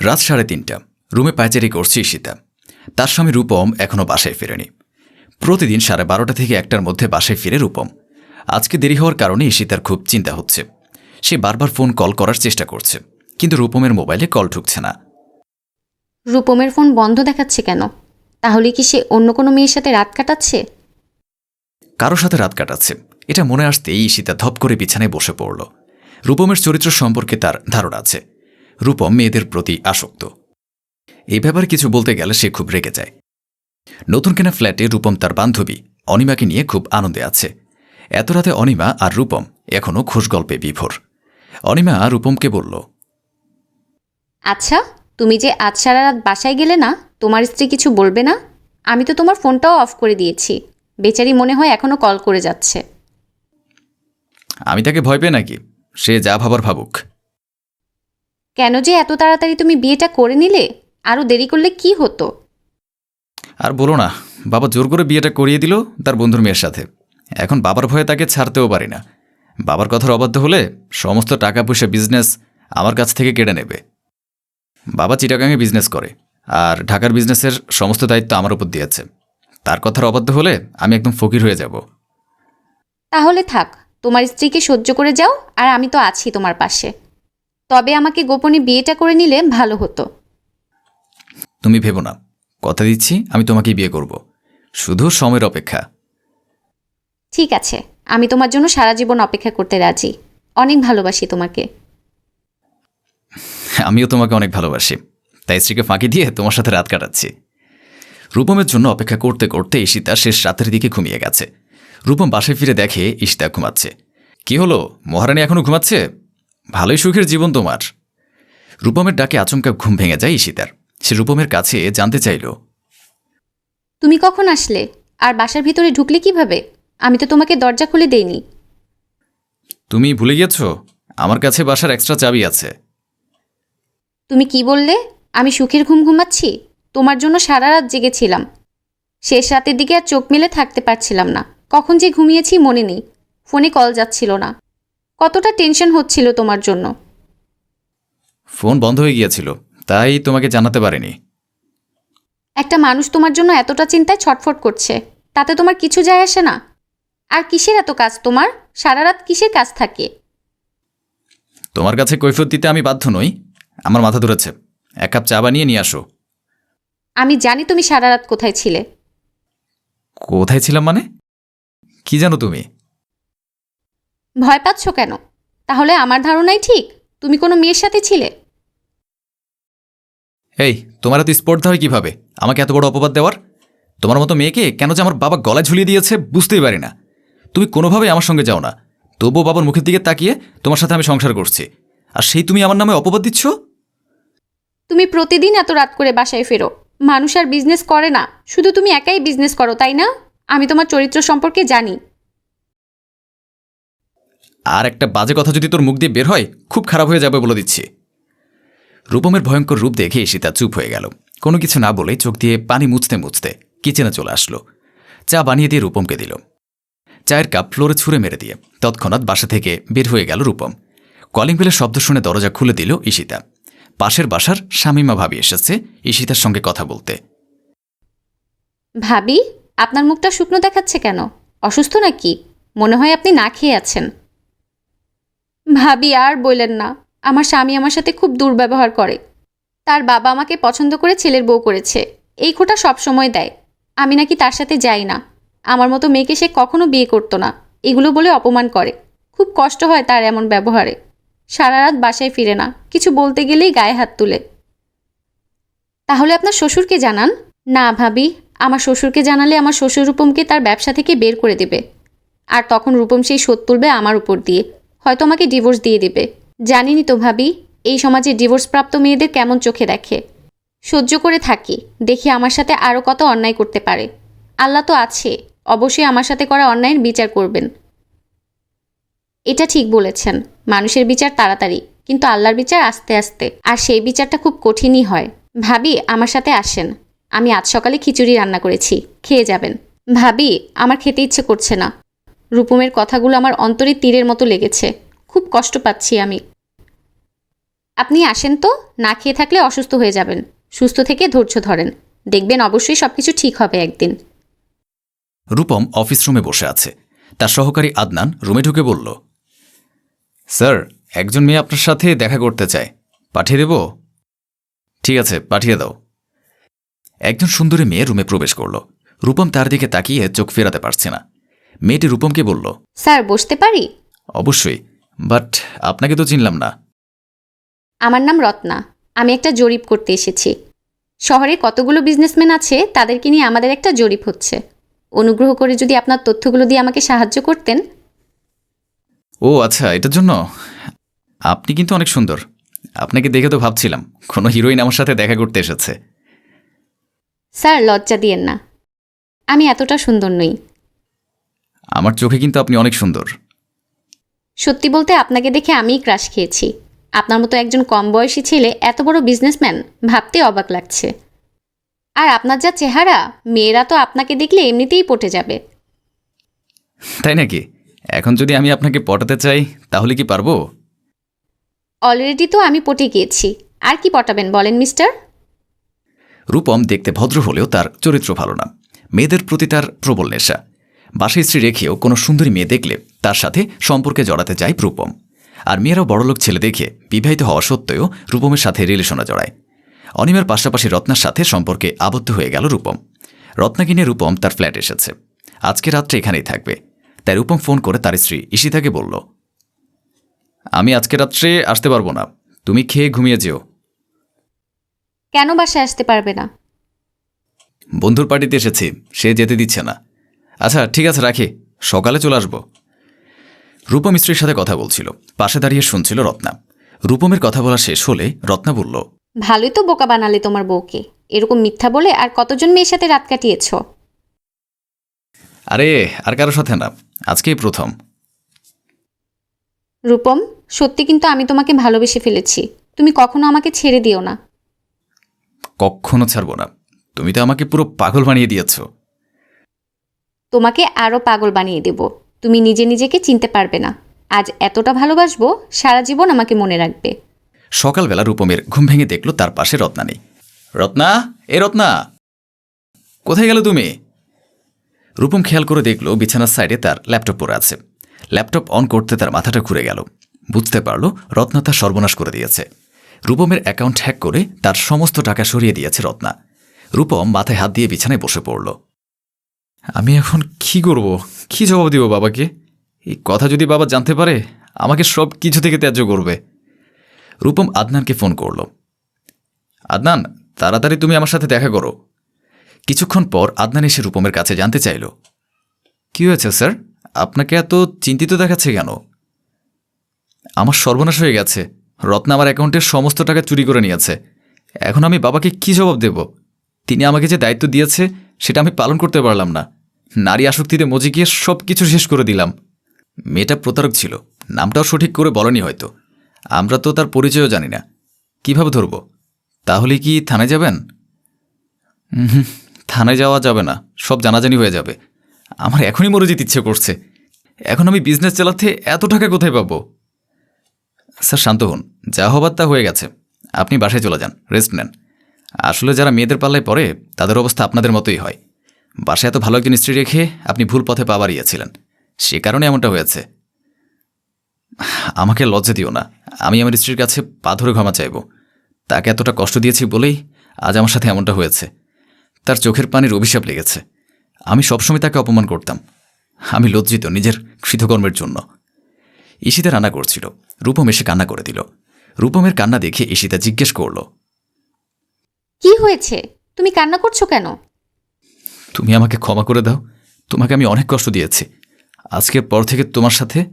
রাত সাড়ে তিনটা। রুমে পায়চারি করছে ঈশিতা। তার স্বামী রূপম এখনও বাসায় ফেরেনি। প্রতিদিন সাড়ে বারোটা থেকে একটার মধ্যে বাসায় ফিরে রূপম। আজকে দেরি হওয়ার কারণে ঈশিতার খুব চিন্তা হচ্ছে। সে বারবার ফোন কল করার চেষ্টা করছে কিন্তু রূপমের মোবাইলে কল ঢুকছে না। রূপমের ফোন বন্ধ দেখাচ্ছে কেন? তাহলে কি সে অন্য কোনো মেয়ের সাথে রাত কাটাচ্ছে? কারোর সাথে রাত কাটাচ্ছে। এটা মনে আসতেই ঈশিতা ধপ করে বিছানায় বসে পড়ল। রূপমের চরিত্র সম্পর্কে তার ধারণা আছে। রূপম মেয়েদের প্রতি আসক্ত। এই ব্যাপারে কিছু বলতে গেলে সে খুব রেগে যায়। নতুন কেনা ফ্ল্যাটে রূপম তার বান্ধবী অনিমাকে নিয়ে খুব আনন্দে আছে। এত রাতে অনিমা আর রূপম এখনও খুশগল্পে বিভোর। অনিমা রূপমকে বলল আচ্ছা তুমি যে আজ সারা রাত বাসায় গেলে না তোমার স্ত্রী কিছু বলবে না? আমি তো তোমার ফোনটাও অফ করে দিয়েছি। বেচারি মনে হয় এখনও কল করে যাচ্ছে। আমি তাকে ভয় পেয়ে নাকি? সে যা ভাবার ভাবুক। কেন যে এত তাড়াতাড়ি তুমি বিয়েটা করে নিলে? আরও দেরি করলে কি হতো? আর বলো না বাবা জোর করে বিয়েটা করিয়ে দিল তার বন্ধুর মেয়ের সাথে। এখন বাবার ভয়ে তাকে ছাড়তেও পারি না। বাবার কথার অবাধ্য হলে সমস্ত টাকা পয়সা বিজনেস আমার কাছ থেকে কেড়ে নেবে। বাবা চিটাগাঙে বিজনেস করে আর ঢাকার বিজনেসের সমস্ত দায়িত্ব আমার উপর দিয়েছে। তার কথার অবাধ্য হলে আমি একদম ফকির হয়ে যাব। তাহলে থাক তোমার স্ত্রীকে সহ্য করে যাও আর আমি তো আছি তোমার পাশে। তবে আমাকে গোপনে বিয়েটা করে নিলে ভালো হতো। তুমি ভেবো না। কথা দিচ্ছি আমি তোমাকে বিয়ে করব। শুধু সময়ের অপেক্ষা। ঠিক আছে আমি তোমার জন্য সারা জীবন অপেক্ষা করতে রাজি। অনেক ভালোবাসি তোমাকে। আমিও তোমাকে অনেক ভালোবাসি। তাই স্ত্রীকে ফাঁকি দিয়ে তোমার সাথে রাত কাটাচ্ছি। রূপমের জন্য অপেক্ষা করতে করতে ঈশিতা শেষ রাতের দিকে ঘুমিয়ে গেছে। রূপম বাসায় ফিরে দেখে ঈশিতা ঘুমাচ্ছে। কি হলো? মহারানী এখনও ঘুমাচ্ছে? ভালোই সুখের জীবন তোমার। রূপমের ডাকে আচমকা ঘুম ভেঙে যায় ঈশিতার। সে রূপমের কাছে জানতে চাইল তুমি কখন আসলে? আর বাসার ভিতরে ঢুকলে কীভাবে? আমি তো তোমাকে দরজা খুলে দেইনি। তুমি ভুলে গিয়েছ? আমার কাছে বাসার এক্সট্রা চাবি আছে। তুমি কি বললে? আমি সুখের ঘুম ঘুমাচ্ছি? তোমার জন্য সারা রাত জেগেছিলাম শেষ রাতের দিকে আর চোখ মেলে থাকতে পারছিলাম না। কখন যে ঘুমিয়েছি মনে নেই। ফোনে কল যাচ্ছিল না। কতটা টেনশন হচ্ছিল তোমার জন্য? ফোন বন্ধ হয়ে গিয়েছিল তাই তোমাকে জানাতে পারিনি। একটা মানুষ তোমার জন্য এতটা চিন্তায় ছটফট করছে তাতে তোমার কিছু যায় আসে না? আর কিসের এত কাজ তোমার? সারা রাত কিসের কাজ থাকে? তোমার কাছে কৈফত দিতে আমি বাধ্য নই আমার মাথা ধরেছে। এক কাপ চা বানিয়ে নিয়ে আসো। আমি জানি তুমি সারা রাত কোথায় ছিলে। কোথায় ছিলাম মানে? কি জানো তুমি? ভয় পাচ্ছ কেন? তাহলে আমার ধারণাই ঠিক। তুমি কোনো মেয়ের সাথে ছিলে? এই তোমার এত স্পর্ধা হয় কীভাবে? আমাকে এত বড় অপবাদ দেওয়ার? তোমার মতো মেয়েকে কেন যে আমার বাবা গলা ঝুলিয়ে দিয়েছে বুঝতেই পারি না। তুমি কোনোভাবে আমার সঙ্গে যাও না। তবুও বাবার মুখের দিকে তাকিয়ে তোমার সাথে আমি সংসার করছি। আর সেই তুমি আমার নামে অপবাদ দিচ্ছ? তুমি প্রতিদিন এত রাত করে বাসায় ফেরো। মানুষ আর বিজনেস করে না। শুধু তুমি একাই বিজনেস করো তাই না? আমি তোমার চরিত্র সম্পর্কে জানি। আর একটা বাজে কথা যদি তোর মুখ দিয়ে বের হয়, খুব খারাপ হয়ে যাবে বলে দিচ্ছি। রূপমের ভয়ঙ্কর রূপ দেখে সীতা চুপ হয়ে গেল। কোনো কিছু না বলে চোখ দিয়ে পানি মুছতে মুছতে কিচেনে চলে আসলো। চা বানিয়ে দিয়ে রূপমকে দিল। চায়ের কাপ ফ্লোরে ছুঁড়ে মেরে দিয়ে তৎক্ষণাৎ বাসা থেকে বের হয়ে গেল রূপম। কলিং বেলের শব্দ শুনে দরজা খুলে দিল ঈশিতা। পাশের বাসার শামিমা ভাবি এসেছে ঈশিতার সঙ্গে কথা বলতে। ভাবি, আপনার মুখটা শুকনো দেখাচ্ছে কেন? অসুস্থ নাকি? মনে হয় আপনি না খেয়ে আছেন। ভাবি, আর বললেন না। আমার স্বামী আমার সাথে খুব দুর্ব্যবহার করে। তার বাবা আমাকে পছন্দ করে ছেলের বউ করেছে। এই খোটা সবসময় দেয়। আমি নাকি তার সাথে যাই না। আমার মতো মেয়েকে সে কখনো বিয়ে করতো না। এগুলো বলে অপমান করে। খুব কষ্ট হয় তার এমন ব্যবহারে। সারা রাত বাসায় ফিরে না। কিছু বলতে গেলেই গায়ে হাত তুলে। তাহলে আপনার শ্বশুরকে জানান? না ভাবি। আমার শ্বশুরকে জানালে আমার শ্বশুর রূপমকে তার ব্যবসা থেকে বের করে দেবে। আর তখন রূপম সেই শোধ তুলবে আমার উপর দিয়ে। হয়তো আমাকে ডিভোর্স দিয়ে দেবে। জানিনি তো ভাবি, এই সমাজে ডিভোর্সপ্রাপ্ত মেয়েদের কেমন চোখে দেখে। সহ্য করে থাকি, দেখি আমার সাথে আরও কত অন্যায় করতে পারে। আল্লাহ তো আছে, অবশ্যই আমার সাথে করা অন্যায়ের বিচার করবেন। এটা ঠিক বলেছেন, মানুষের বিচার তাড়াতাড়ি, কিন্তু আল্লাহর বিচার আস্তে আস্তে, আর সেই বিচারটা খুব কঠিনই হয়। ভাবি, আমার সাথে আসেন, আমি আজ সকালে খিচুড়ি রান্না করেছি, খেয়ে যাবেন। ভাবি, আমার খেতে ইচ্ছে করছে না। রূপমের কথাগুলো আমার অন্তরে তীরের মতো লেগেছে। খুব কষ্ট পাচ্ছি আমি। আপনি আসেন তো, না খেয়ে থাকলে অসুস্থ হয়ে যাবেন। সুস্থ থেকে ধৈর্য ধরেন। দেখবেন অবশ্যই সব কিছু ঠিক হবে একদিন। রূপম অফিস রুমে বসে আছে। তার সহকারী আদনান রুমে ঢুকে বলল, স্যার, একজন মেয়ে আপনার সাথে দেখা করতে চায়। পাঠিয়ে দেব? ঠিক আছে, পাঠিয়ে দাও। একজন সুন্দরী মেয়ে রুমে প্রবেশ করল। রূপম তার দিকে তাকিয়ে চোখ ফেরাতে পারছে না। মেয়েটি রূপমকে বলল স্যার বসতে পারি? অবশ্যই বাট আপনাকে তো চিনলাম না। আমার নাম রত্না। আমি একটা জরিপ করতে এসেছি। শহরে কতগুলো বিজনেসম্যান আছে তাদেরকে নিয়ে আমাদের একটা জরিপ হচ্ছে। অনুগ্রহ করে যদি আপনার তথ্যগুলো দিয়ে আমাকে সাহায্য করতেন। ও আচ্ছা এটার জন্য? আপনি কিন্তু অনেক সুন্দর। আপনাকে দেখে তো ভাবছিলাম কোনো হিরোইন আমার সাথে দেখা করতে এসেছে। স্যার লজ্জা দিয়েন না। আমি এতটা সুন্দর নই। আমার চোখে কিন্তু আপনি অনেক সুন্দর। সত্যি বলতে আপনাকে দেখে আমিই ক্রাশ খেয়েছি। আপনার মতো একজন কম বয়সী ছেলে এত বড় বিজনেসম্যান ভাবতে অবাক লাগছে। আর আপনার যা চেহারা মেয়েরা তো আপনাকে দেখলে এমনিতেই পটে যাবে। তাই নাকি? এখন যদি আমি আপনাকে পটাতে চাই তাহলে কি পারব? অলরেডি তো আমি পটে গিয়েছি। আর কি পটাবেন বলেন মিস্টার রূপম দেখতে ভদ্র হলেও তার চরিত্র ভালো না। মেয়েদের প্রতি তার প্রবল নেশা। বাসায় স্ত্রী রেখেও কোনো সুন্দরী মেয়ে দেখলে তার সাথে সম্পর্কে জড়াতে চায় রূপম। আর মেয়েরাও বড়লোক ছেলে দেখে বিবাহিত হওয়া সত্ত্বেও রূপমের সাথে রিলেশনে জড়ায়। অনিমের পাশাপাশি রত্নার সাথে সম্পর্কে আবদ্ধ হয়ে গেল রূপম। রত্নাকে নিয়ে রূপম তার ফ্ল্যাট এসেছে। আজকে রাত্রে এখানেই থাকবে। তাই রূপম ফোন করে তার স্ত্রী ঈশিতাকে বলল আমি আজকে রাত্রে আসতে পারব না। তুমি খেয়ে ঘুমিয়ে যেও। কেন বাসায় আসতে পারবে না? বন্ধুর পার্টিতে এসেছি। সে যেতে দিচ্ছে না। আচ্ছা ঠিক আছে রাখি। সকালে চলে আসব। রূপম স্ত্রীর সাথে কথা বলছিল। পাশে দাঁড়িয়ে শুনছিল রত্না। রূপমের কথা বলা শেষ হলে রত্না বলল ভালোই তো বোকা বানালে তোমার বউকে। এরকম মিথ্যা বলে আর কতজন মেয়ের সাথে রাত কাটিয়েছ? আরে আর কারোর সাথে না। আজকেই প্রথম। রূপম সত্যি কিন্তু আমি তোমাকে ভালোবেসে ফেলেছি। তুমি কখনো আমাকে ছেড়ে দিও না। কখনো ছাড়বো না। তুমি তো আমাকে পুরো পাগল বানিয়ে দিয়েছ। তোমাকে আরও পাগল বানিয়ে দেব। তুমি নিজে নিজেকে চিনতে পারবে না। আজ এতটা ভালোবাসবো, সারা জীবন আমাকে মনে রাখবে। সকালবেলা রূপমের ঘুম ভেঙে দেখল তার পাশে রত্না নেই। রত্না, এ রত্না! কোথায় গেল তুমি? রূপম খেয়াল করে দেখল বিছানার সাইডে তার ল্যাপটপ পড়ে আছে। ল্যাপটপ অন করতে তার মাথাটা ঘুরে গেল। বুঝতে পারল রত্না তার সর্বনাশ করে দিয়েছে। রূপমের অ্যাকাউন্ট হ্যাক করে তার সমস্ত টাকা সরিয়ে দিয়েছে রত্না। রূপম মাথায় হাত দিয়ে বিছানায় বসে পড়ল। আমি এখন কি করব? কি জবাব দিব বাবাকে? এই কথা যদি বাবা জানতে পারে, আমাকে সব কিছু থেকে ত্যায্য করবে। রূপম আদনানকে ফোন করল। আদনান, তাড়াতাড়ি তুমি আমার সাথে দেখা করো। কিছুক্ষণ পর আদনান এসে রূপমের কাছে জানতে চাইল। কি হয়েছে, স্যার? আপনাকে এত চিন্তিত দেখাচ্ছে কেন? আমার সর্বনাশ হয়ে গেছে। রত্না আমার অ্যাকাউন্টের সমস্ত টাকা চুরি করে নিয়েছে। এখন আমি বাবাকে কি জবাব দেব? তিনি আমাকে যে দায়িত্ব দিয়েছে সেটা আমি পালন করতে পারলাম না। নারী আসক্তিতে মজে গিয়ে সব কিছু শেষ করে দিলাম। মেয়েটা প্রতারক ছিল। নামটাও সঠিক করে বলেনি হয়তো। আমরা তো তার পরিচয়ও জানি না। কীভাবে ধরব? তাহলে কি থানায় যাবেন? থানায় যাওয়া যাবে না। সব জানাজানি হয়ে যাবে। আমার এখনই মরে যেতে ইচ্ছে করছে। এখন আমি বিজনেস চালাতে এত টাকা কোথায় পাবো? স্যার, শান্ত হন। যা হবার তা হয়ে গেছে। আপনি বাসায় চলে যান। রেস্ট নেন। আসলে যারা মেয়েদের পাল্লায় পড়ে, তাদের অবস্থা আপনাদের মতোই হয়। বাসায় এত ভালো একজন স্ত্রী রেখে আপনি ভুল পথে পা বাড়িয়েছিলেন। সে কারণে এমনটা হয়েছে। আমাকে লজ্জা দিও না। আমি আমার স্ত্রীর কাছে পা ধরে ক্ষমা চাইব। তাকে এতটা কষ্ট দিয়েছি বলেই আজ আমার সাথে এমনটা হয়েছে। তার চোখের পানির অভিশাপ লেগেছে। আমি সবসময় তাকে অপমান করতাম। আমি লজ্জিত নিজের কৃতকর্মের জন্য। ঈশিতা রান্না করছিল। রূপম এসে কান্না করে দিল। রূপমের কান্না দেখে ঈশিতা জিজ্ঞেস করল কি হয়েছে? তুমি কান্না করছ কেন? তুমি আমাকে ক্ষমা করে দাও। তোমাকে আমি অনেক কষ্ট দিয়েছি। আজকের পর থেকে তোমার সাথে